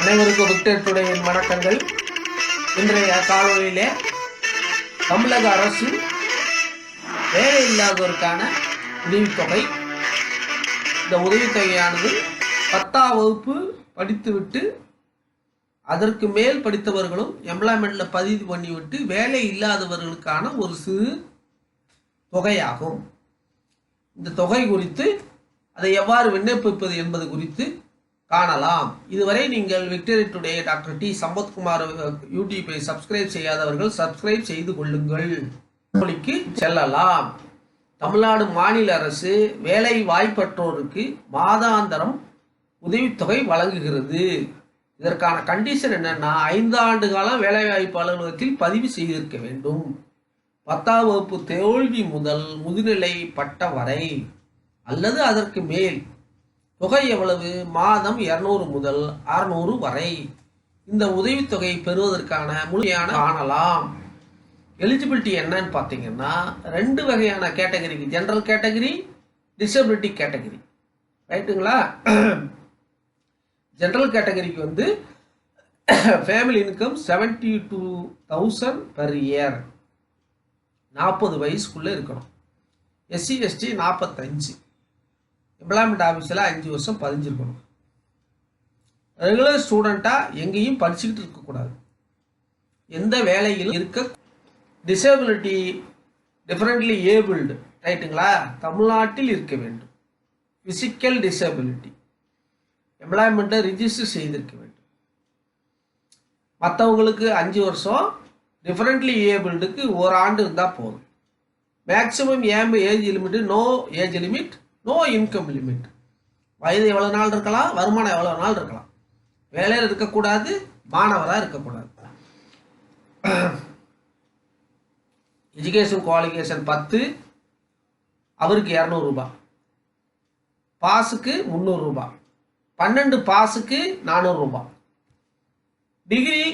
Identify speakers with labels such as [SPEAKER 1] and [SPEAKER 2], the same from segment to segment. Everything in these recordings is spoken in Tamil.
[SPEAKER 1] அனைவருக்கும் விக்டர் டுடேயின் வணக்கங்கள். இன்றைய காணொலியிலே தமிழக அரசு வேலை இல்லாதோருக்கான உதவித்தொகை. இந்த உதவித்தொகையானது பத்தாம் வகுப்பு படித்துவிட்டு அதற்கு மேல் படித்தவர்களும் எம்ப்ளாய்மெண்ட்டில் பதிவு பண்ணிவிட்டு வேலை இல்லாதவர்களுக்கான ஒரு சிறு தொகையாகும். இந்த தொகை குறித்து அதை எவ்வாறு விண்ணப்பிப்பது என்பது குறித்து காணலாம். இதுவரை நீங்கள் Victory Today doctor D. Sampathkumar யூடியூப்பை சப்ஸ்கிரைப் செய்யாதவர்கள் சப்ஸ்கிரைப் செய்து கொள்ளுங்கள். மொழிக்கு செல்லலாம். தமிழ்நாடு மாநில அரசு வேலை வாய்ப்பற்றோருக்கு மாதாந்தரம் உதவித்தொகை வழங்குகிறது. இதற்கான கண்டிஷன் என்னென்னா ஐந்து ஆண்டு காலம் வேலைவாய்ப்பு அலுவலகத்தில் பதிவு செய்திருக்க வேண்டும். பத்தாம் வகுப்பு தோல்வி முதல் முதுநிலை பட்ட வரை அல்லது அதற்கு மேல் தொகை எவ்வளவு? மாதம் இருநூறு முதல் அறுநூறு வரை. இந்த உதவித்தொகை பெறுவதற்கான முழுமையான காணலாம். எலிஜிபிலிட்டி என்னன்னு பார்த்தீங்கன்னா ரெண்டு வகையான கேட்டகரிக்கு ஜென்ரல் கேட்டகரி டிசபிலிட்டி கேட்டகரி ரைட்டுங்களா ஜென்ரல் கேட்டகரிக்கு வந்து family income seventy two thousand per year நாற்பது வயசுக்குள்ளே இருக்கணும். எஸ்சி எஸ்டி நாற்பத்தஞ்சு. எம்ப்ளாய்மெண்ட் ஆஃபீஸில் அஞ்சு வருஷம் பதிஞ்சிருக்கணும். ரெகுலர் ஸ்டூடெண்ட்டாக எங்கேயும் படிச்சுக்கிட்டு இருக்கக்கூடாது எந்த வேலையிலும் இருக்க டிசபிலிட்டி டிஃப்ரெண்ட்லி ஏபிள்டு ரைட்டுங்களா தமிழ்நாட்டில் இருக்க வேண்டும். ஃபிசிக்கல் டிசபிலிட்டி எம்ப்ளாய்மெண்ட்டை ரிஜிஸ்டர் செய்திருக்க வேண்டும். மற்றவங்களுக்கு அஞ்சு வருஷம் டிஃப்ரெண்ட்லி ஏபிள்டுக்கு ஒரு ஆண்டு இருந்தால் போதும். மேக்ஸிமம் ஏம் age limit no age limit no income limit வயது எவ்வளோ நாள் இருக்கலாம் வருமானம் எவ்வளோ நாள் இருக்கலாம். வேலையில் இருக்கக்கூடாது மாணவராக இருக்கக்கூடாது. எஜுகேஷன் குவாலிஃபிகேஷன் பத்து அவருக்கு இரநூறுபா பாஸுக்கு முந்நூறுரூபா பன்னெண்டு பாஸுக்கு நானூறுரூபா டிகிரி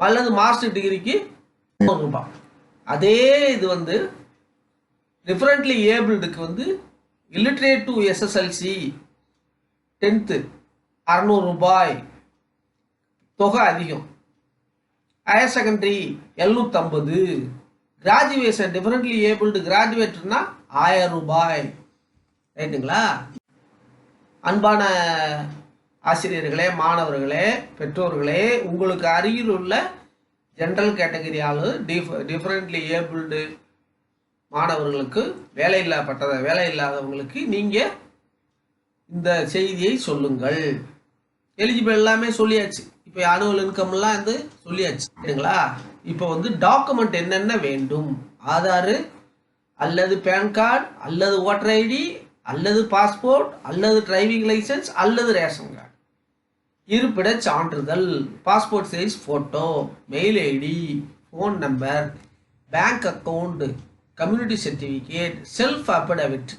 [SPEAKER 1] அல்லது மாஸ்டர் டிகிரிக்கு ரூபாய் அதே இது வந்து டிஃப்ரெண்ட்லி ஏபிள்டுக்கு வந்து இல்லிட்ரேட் டு எஸ்எஸ்எல்சி டென்த்து அறநூறு ரூபாய் தொகை அதிகம். ஹையர் செகண்டரி எழுநூற்றம்பது கிராஜுவேஷன் டிஃப்ரெண்ட்லி ஏபிள்டு கிராஜுவேட்னா ஆயிரம் ரூபாய். ரைட்டுங்களா அன்பான ஆசிரியர்களே மாணவர்களே பெற்றோர்களே உங்களுக்கு அருகில் உள்ள ஜென்ரல் கேட்டகரி ஆளு டிஃப் டிஃப்ரெண்ட்லி ஏபிள்டு மாணவர்களுக்கு வேலையில்லாப்பட்ட வேலை இல்லாதவங்களுக்கு நீங்கள் இந்த செய்தியை சொல்லுங்கள். எலிஜிபிள் எல்லாமே சொல்லியாச்சு. இப்போ அனுவல் இன்கம்லாம் வந்து சொல்லியாச்சு. சரிங்களா? இப்போ வந்து டாக்குமெண்ட் என்னென்ன வேண்டும்? ஆதாரு அல்லது பேன் கார்டு அல்லது ஓட்டர் ஐடி அல்லது பாஸ்போர்ட் அல்லது டிரைவிங் லைசன்ஸ் அல்லது ரேஷன் கார்டு இருப்பிட சான்றிதழ் passport size photo mail ID phone number bank account community certificate self affidavit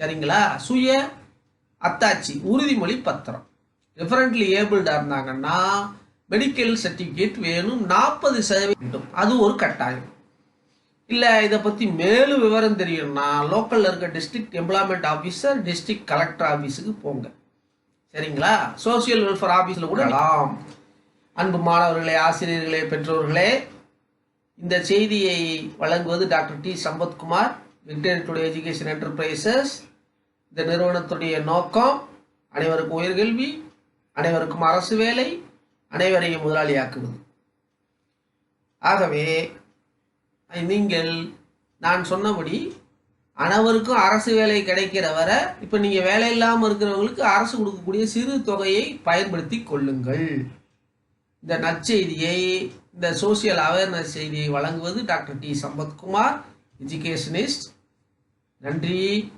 [SPEAKER 1] சரிங்களா? சுய அத்தாச்சி உறுதிமொழி பத்திரம். டிஃபரெண்ட்லி ஏபிள்டாக இருந்தாங்கன்னா மெடிக்கல் சர்டிஃபிகேட் வேணும் நாற்பது சதவீதம் அது ஒரு கட்டாயம். இல்லை இதை பற்றி மேலும் விவரம் தெரியணும்னா லோக்கலில் இருக்க district employment officer district collector ஆஃபீஸுக்கு போங்க. சரிங்களா? சோசியல் வெல்ஃபேர் ஆஃபீஸில் கூட. அன்பு மாணவர்களே ஆசிரியர்களே பெற்றோர்களே இந்த செய்தியை வழங்குவது doctor D. Sampathkumar Victory Today Education Enterprises இந்த நிறுவனத்துடைய நோக்கம் அனைவருக்கும் உயர்கல்வி அனைவருக்கும் அரசு வேலை அனைவரையும் முதலாளியாக்குவது. ஆகவே நீங்கள் நான் சொன்னபடி அனைவருக்கும் அரசு வேலை கிடைக்கிற வரை இப்போ நீங்கள் வேலை இல்லாமல் இருக்கிறவங்களுக்கு அரசு கொடுக்கக்கூடிய சிறு தொகையை பயன்படுத்தி கொள்ளுங்கள். இந்த நற்செய்தியை இந்த சோசியல் அவேர்னஸ் செய்தியை வழங்குவது டாக்டர் டி. சம்பத்குமார் எஜுகேஷனிஸ்ட் நன்றி.